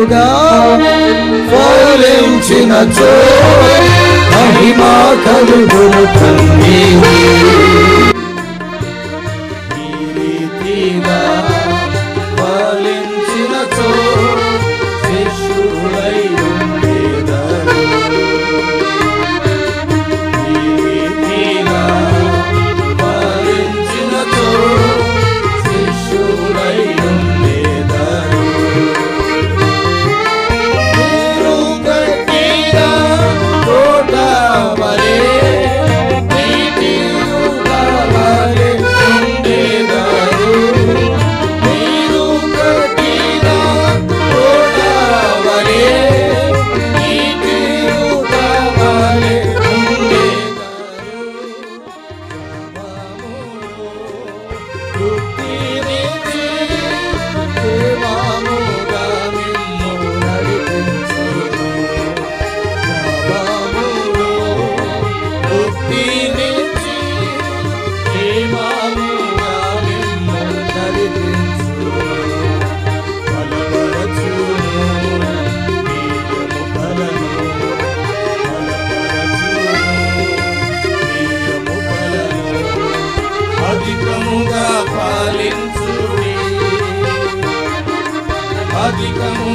దేవుడుగా ఫలించిన మహిమా కలుగును తండ్రి Look become